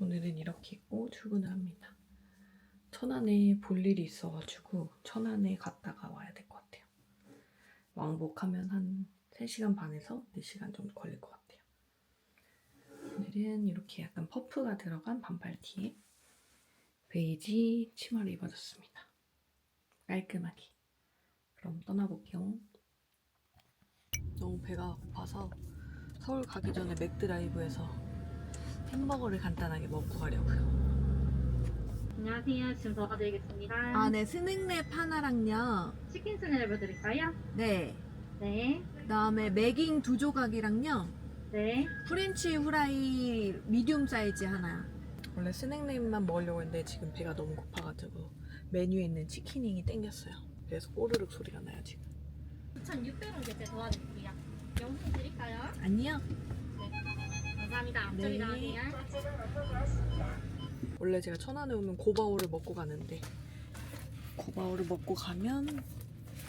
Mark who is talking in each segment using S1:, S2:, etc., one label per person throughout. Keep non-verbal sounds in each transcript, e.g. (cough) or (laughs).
S1: 오늘은 이렇게 입고 출근을 합니다. 천안에 볼 일이 있어가지고 천안에 갔다가 와야 될 것 같아요. 왕복하면 한 3시간 반에서 4시간 정도 걸릴 것 같아요. 오늘은 이렇게 약간 퍼프가 들어간 반팔 티에 베이지 치마를 입어줬습니다. 깔끔하게. 그럼 떠나볼게요. 너무 배가 고파서 서울 가기 전에 맥드라이브에서 햄버거를 간단하게 먹고 가려고요.
S2: 안녕하세요. 지금 도와드리겠습니다.
S3: 아, 네, 스낵랩 하나랑요.
S2: 치킨 스낵을 드릴까요?
S3: 네.
S2: 네.
S3: 그다음에 매깅 두 조각이랑요.
S2: 네.
S3: 프렌치 후라이 미디움 사이즈 하나.
S1: 원래 스낵랩만 먹으려고 했는데 지금 배가 너무 고파가지고 메뉴에 있는 치킨잉이 땡겼어요. 그래서 꼬르륵 소리가 나요 지금.
S2: 9,600원 결제 도와드릴게요. 영수 드릴까요?
S3: 아니요.
S2: 감사합니다.
S3: 네.
S2: 앞쪽이 나가세요.
S1: 원래 제가 천안에 오면 고바오를 먹고 가는데 고바오를 먹고 가면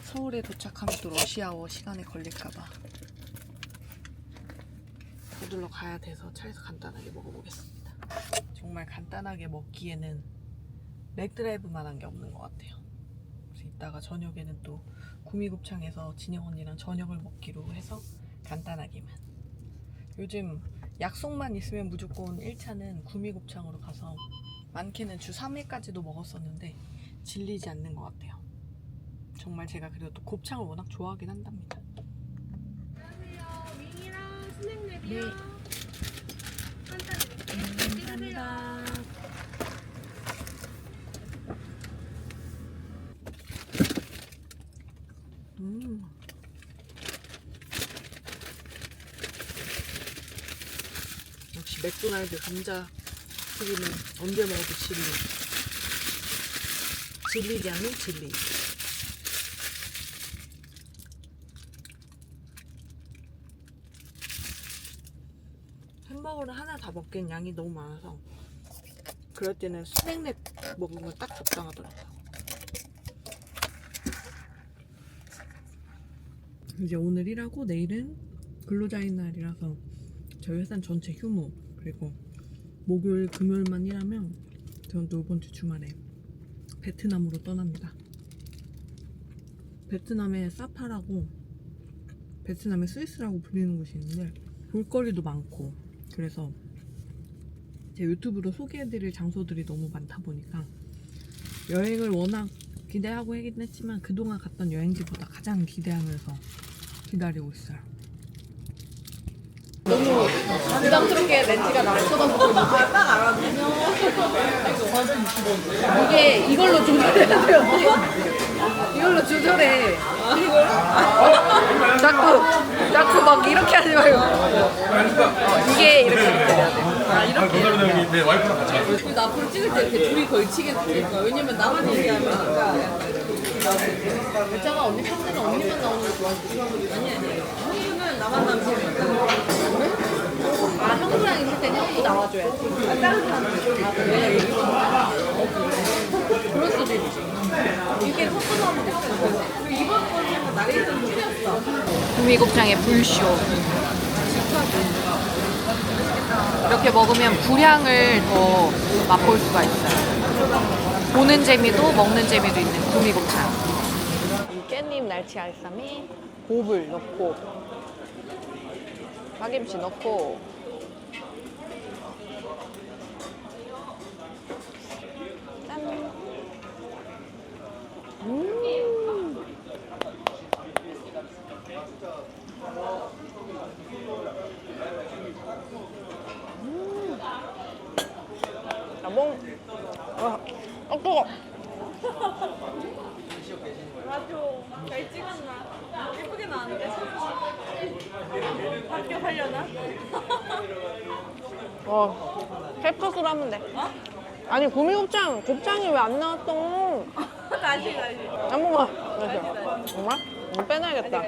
S1: 서울에 도착하면 또 러시아워 시간에 걸릴까봐 서둘러 가야 돼서 차에서 간단하게 먹어보겠습니다. 정말 간단하게 먹기에는 맥드라이브만한 게 없는 것 같아요. 그래서 이따가 저녁에는 또 구미곱창에서 진영 언니랑 저녁을 먹기로 해서 간단하게만. 요즘 약속만 있으면 무조건 1차는 구미곱창으로 가서 많게는 주 3회까지도 먹었었는데 질리지 않는 것 같아요. 정말 제가 그래도 또 곱창을 워낙 좋아하긴 한답니다.
S2: 안녕하세요. 윙이랑 스낵랩이요.
S3: 네.
S2: 감사합니다.
S1: 음. 역시 맥도날드 감자 튀김은 언제 먹어도 진리. 질리지 않는 진리. 햄버거를 하나 다 먹기엔 양이 너무 많아서 그럴 때는 스낵랩 먹으면 딱 적당하더라고요. 이제 오늘 일하고 내일은 근로자인 날이라서 저희 회사는 전체 휴무 그리고 목요일 금요일만 일하면 저는 또 이번 주 주말에 베트남으로 떠납니다. 베트남의 사파라고 베트남의 스위스라고 불리는 곳이 있는데 볼거리도 많고 그래서 제 유튜브로 소개해드릴 장소들이 너무 많다 보니까 여행을 워낙 기대하고 하긴 했지만 그동안 갔던 여행지보다 가장 기대하면서 기다리고 있어요. 부담스럽게 렌즈가 나를 쳐다보고 있는데 딱 알았네. 이게 이걸로 조절해야 (laughs) 돼요. 이걸로 조절해. 이걸 자꾸 자꾸 막 이렇게 하지 말고 어, 이게 이렇게 돼야 돼. 아 이렇게.
S4: 감사합니다. 네, 와이프랑 같이 왔어요.
S5: 그리고 앞으로 찍을 때 이렇게 둘이 걸치겠으니까 왜냐면 나만 얘기하면
S3: 괜찮아 언니 평소에 언니만 나오는 거 좋아하지.
S5: 아니 아니 형수는 나만 나면 재밌다
S3: 아 형부랑 있을 땐 형부 나와줘야지. 아, 다른 사람들. 아? 얘기 좀 어, 그럴 수도 있지. 이게 섞어서 하면 됐어.
S5: 그리고 이번 거는 약간 나를 좀 줄였어
S1: 구미곱창의 불쇼. 이렇게 먹으면 불향을 더 맛볼 수가 있어요. 보는 재미도 먹는 재미도 있는 구미곱창. 이 깻잎 날치 알쌈이 곱을 넣고 파김치 넣고 짠. 음. 여봉. 아, 아 뜨거.
S5: 잘 찍었나? 예쁘게 나왔는데 합격하려나?
S1: 어, 캡컷으로 하면 돼. 아니 구미곱창 곱창이 왜 안 나왔어? (laughs)
S5: 다시 다시
S1: 한 번만. 그래서 정말? 이거 빼놔야겠다.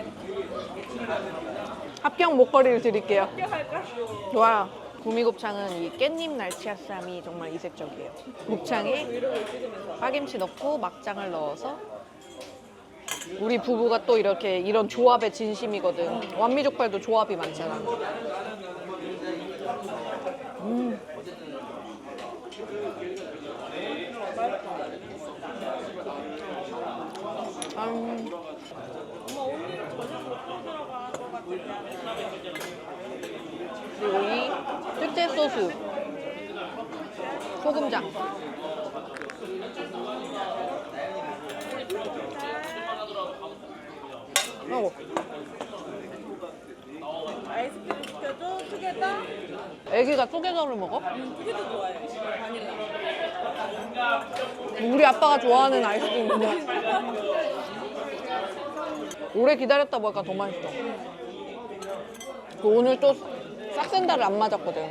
S1: 합격 목걸이를 드릴게요.
S5: 합격할까?
S1: 좋아요. 구미곱창은 이 깻잎 날치알쌈이 정말 이색적이에요. 곱창에 파김치 넣고 막장을 넣어서 우리 부부가 또 이렇게 이런 조합의 진심이거든. 완미족발도 조합이 많잖아.
S3: 여기 특제 소스 소금장 먹어
S5: 아이스크림 시켜줘. 투게더.
S3: 애기가 쪼개서를 먹어?
S5: 투게더 좋아해. 바닐라.
S3: 우리 아빠가 좋아하는 아이스크림인데 오래 기다렸다 보니까 더 맛있어. 그 오늘 또 싹센다를 안 맞았거든.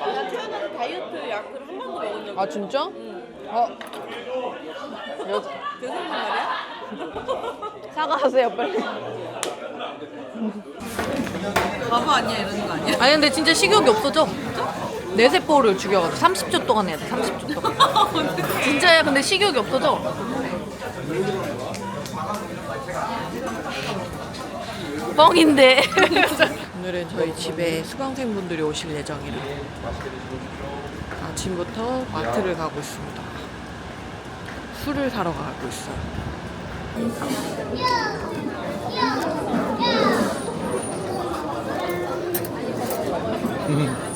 S5: 나 태어나서 다이어트 약을 한 번도 먹은
S3: 적아 진짜? 어. 여,
S5: 대단한 말이야? (laughs)
S3: 사과하세요 빨리.
S5: 바보 아니야 이러는 거 아니야?
S3: 아니 근데 진짜 식욕이 없어져? 뇌세포를 죽여가지고 30초 동안 해야 돼 30초 동안. (laughs) 진짜야 근데 식욕이 없어져 뻥인데. (laughs) 오늘은 저희 집에 수강생분들이 오실 예정이라 아침부터 마트를 가고 있습니다. 술을 사러 가고 있어요.
S4: 이 (laughs)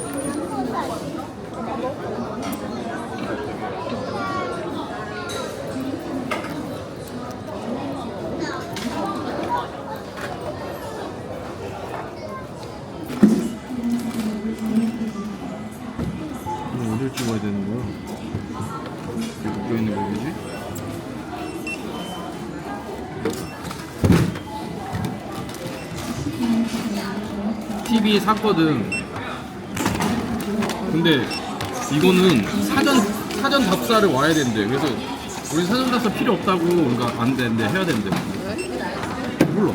S4: TV 샀거든. 근데 이거는 사전 사전 답사를 와야 된대. 그래서 우리 사전 답사 필요 없다고 그러니까 안 된대. 해야 된대. 몰라.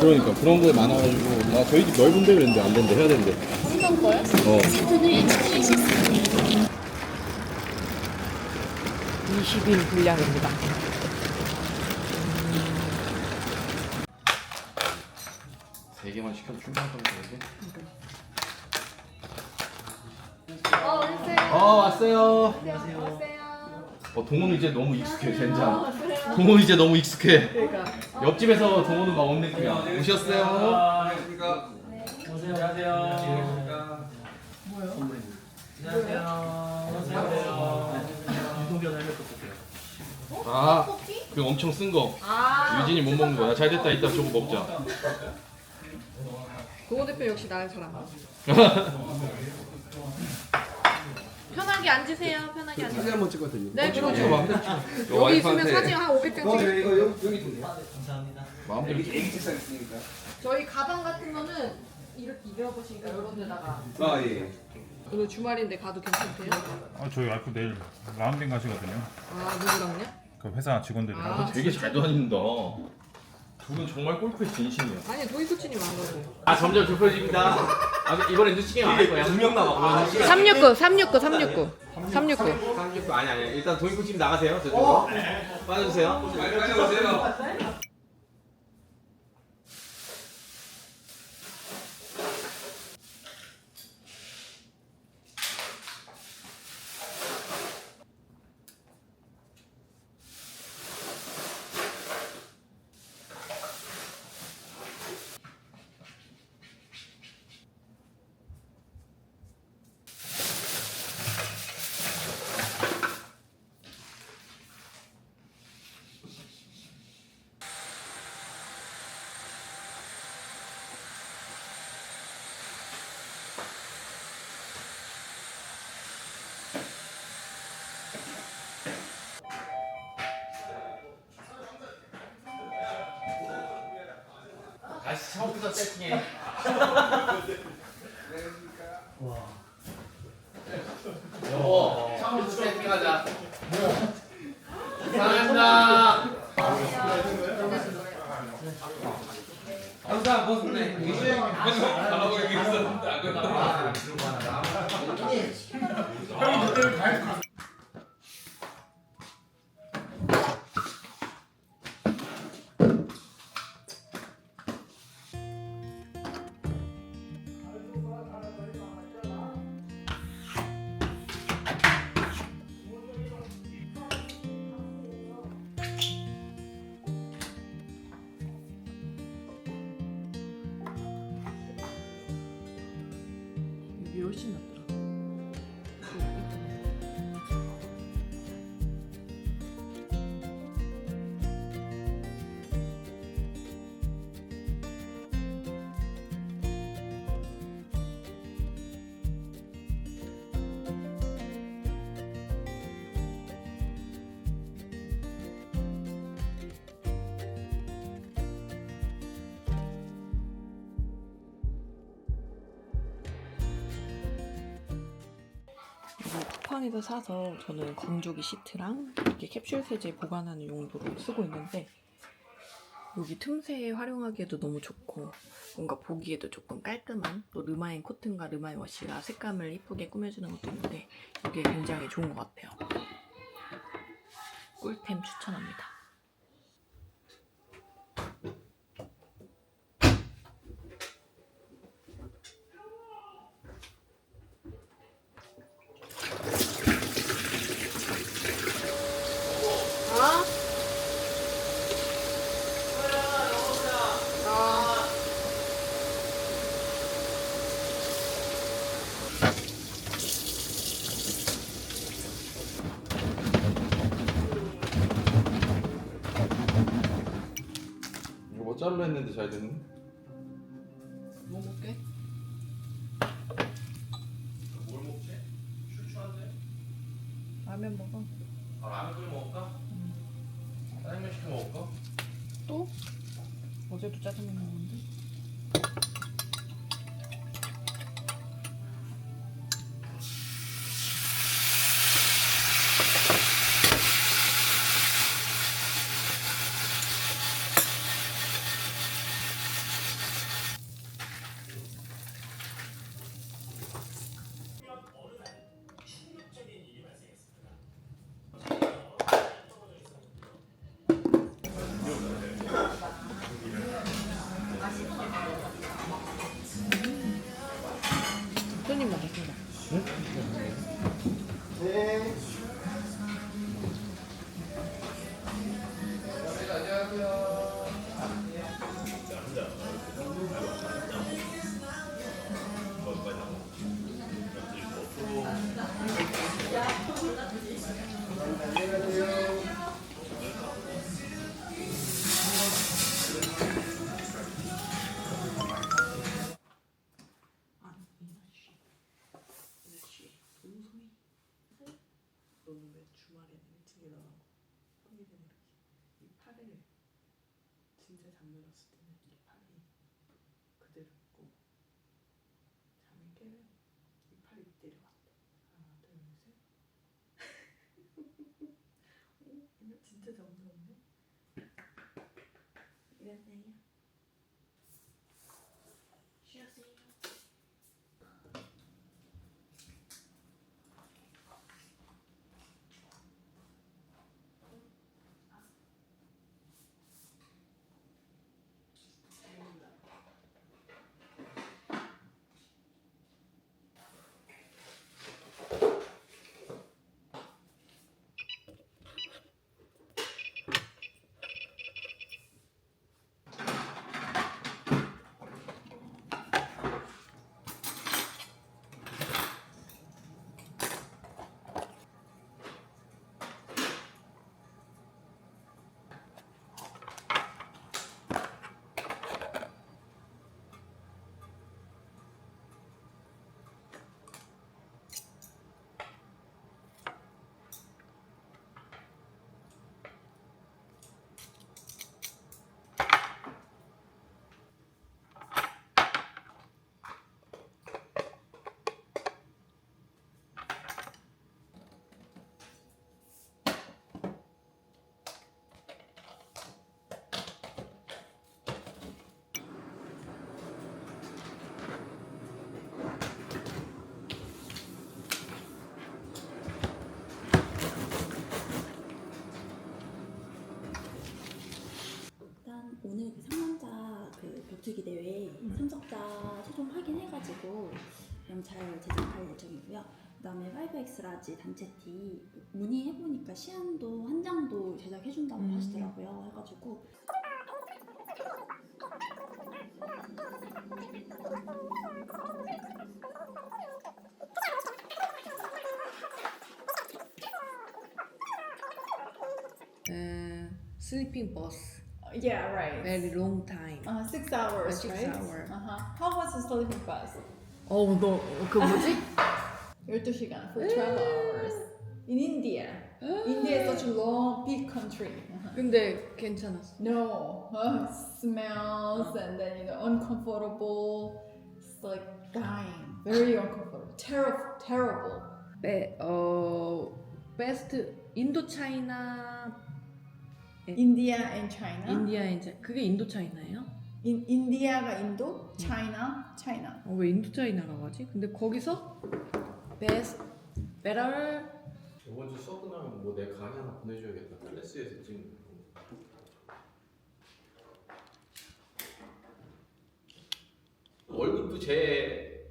S4: 그러니까 그런 거에 많아가지고 나 저희 집 넓은데 그랬는데 안 된대. 해야 된대. 어.
S3: 20인 분량입니다
S4: 세 개만 시켜도 것 같은데.
S2: 어, 오세요.
S4: 어 왔어요.
S2: 오세요.
S4: 어 동호는 이제 너무 익숙해 젠장. 동호 이제 너무 익숙해. 옆집에서 동호는 막 온 느낌이야. 오셨어요? 아, 그 엄청 쓴 거. 유진이 못 먹는 거야. 잘 됐다. 이따 저거 먹자.
S3: 동호 대표 역시 나를 잘 알아 편하게 앉으세요 편하게 앉으세요
S4: 사진 한번 찍어도 돼요.
S3: 네 그럼
S4: 찍어 마음대로 찍어.
S3: 여기 있으면 사진 한 500장 찍어
S4: 마음대로 찍어.
S3: 저희 가방 같은 거는 이렇게 입어보시니까 이런 데다가
S6: 아 예.
S3: 오늘 주말인데 가도 괜찮대요?
S7: 아, 저희 와이프 내일 라운딩 가시거든요.
S3: 아 누구랑요?
S7: 그 회사 직원들이랑.
S3: 아,
S4: 되게 잘 다닌다. 두분 정말 골프에 진심이야.
S3: 아니 도희 코치님 안 가고
S8: 아 점점 좁혀집니다. 아, 이번엔 눈치게임 안할 거야.
S6: 두명 남아.
S3: 369 369 369 369
S8: 36분 아니 아니 일단 도입부팀 나가세요 저쪽으로 빠져주세요.
S6: 빨리 오세요.
S8: 다시 (laughs)
S1: 쿠팡에서 사서 저는 건조기 시트랑 이렇게 캡슐 세제 보관하는 용도로 쓰고 있는데 여기 틈새에 활용하기에도 너무 좋고 뭔가 보기에도 조금 깔끔한 또 르마인 코튼과 르마인 워시가 색감을 이쁘게 꾸며주는 것도 있는데 이게 굉장히 좋은 것 같아요. 꿀템 추천합니다.
S4: 자르려 했는데 잘 됐네.
S9: 오늘 그 상남자 그 벽두기 대회 참석자 음. 최종 확인해가지고 그럼 잘 제작할 예정이고요. 그다음에 5X 라지 단체 티 문의해보니까 시안도 한 장도 제작해준다고 음. 하시더라고요. 해가지고
S3: 에, 슬리핑 버스
S2: Yeah, right.
S3: Very long time.
S2: Uh, six hours,
S3: six
S2: right?
S3: hour.
S2: Uh-huh. How was the sleeping bus?
S3: 어우 너그 뭐지?
S2: 12시간 for 12 hours. In India. India is such a long, big country. Uh-huh.
S3: 근데 괜찮았어.
S2: No, uh, smells and then you know uncomfortable. It's like dying, very uncomfortable, (sighs) terrible, terrible.
S3: 베, 어 베스트 인도 차이나
S2: India and China.
S3: 인디아 인자 그게 인도 차이나예요?
S2: In India가 인도, China, China.
S3: 어, 왜 인도 차이나라고 하지? 근데 거기서 베스트 better
S4: 이번 주 수업 끝나면 뭐 내 강의 하나 보내줘야겠다. 클래스에서 지금
S8: 월급도 제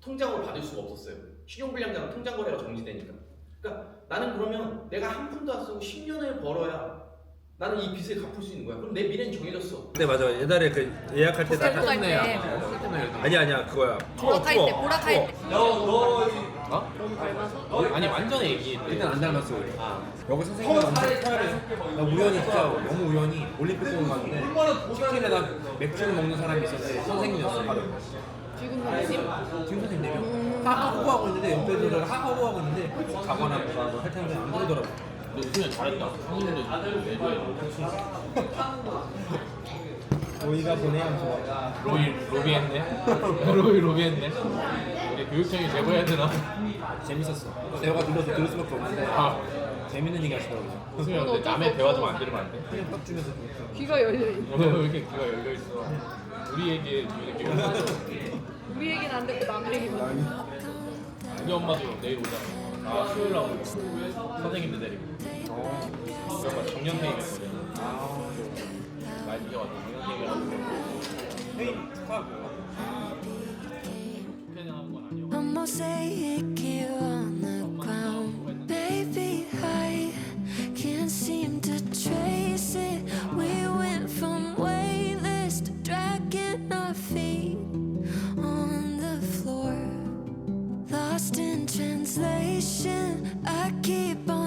S8: 통장으로 받을 수가 없었어요. 신용불량자는 통장 거래가 정지되니까. 그러니까 나는 그러면 내가 한 푼도 안 쓰고 10년을 벌어야 나는 이 빚을 갚을 수 있는 거야. 그럼 내 미래는 정해졌어.
S10: 네 맞아. 옛날에 그 예약할 때
S3: 호텔 갈 때.
S10: 아니 아니야 그거야.
S3: 보라카이 때 보라카이 때
S4: 아니 완전 애기.
S10: 일단 안 닮았어 여기 선생님이 엄청 토하래 나 우연히 진짜 너무 우연히 올림픽 공원 갔는데 치킨에다 맥주를 먹는 사람이 있었는데 선생님이었어
S3: 지금 선생님?
S10: 지금 선생님이요 하하호 하고 있는데 옆에 들어 하하호 하고 있는데 가거나 뭐가 뭐할 텐데 안 그러더라고
S4: 너 우승이 잘했다. 한국인들 내줘야
S10: 로이가 보내 하면서
S4: 로비 로비했네. (laughs) 로비 로비했네. 우리 교육청이 제보해야 되나?
S10: 재밌었어 내가 들려서 들을 수밖에 없는데
S4: 아,
S10: 재밌는 얘기 하시더라고요
S4: 근데 남의 대화 좀 안 들으면 안 돼?
S10: 그냥 딱 중에서
S3: 귀가 열려 있어.
S4: 왜 이렇게 귀가 열려 있어? 우리 얘기에 이렇게 열려 있어.
S3: 우리 얘기는 안 듣고 남 얘기만.
S4: 우리 엄마도 내일 오잖아. 아 수요일 날 오고 선생님들 데리고. 엄마 정년퇴임했거든. 나 이제 와서 정년퇴임이라고.
S10: 회의 축하하고
S4: 퇴장하는 건 아니야.
S11: A mosaic here translation. I keep on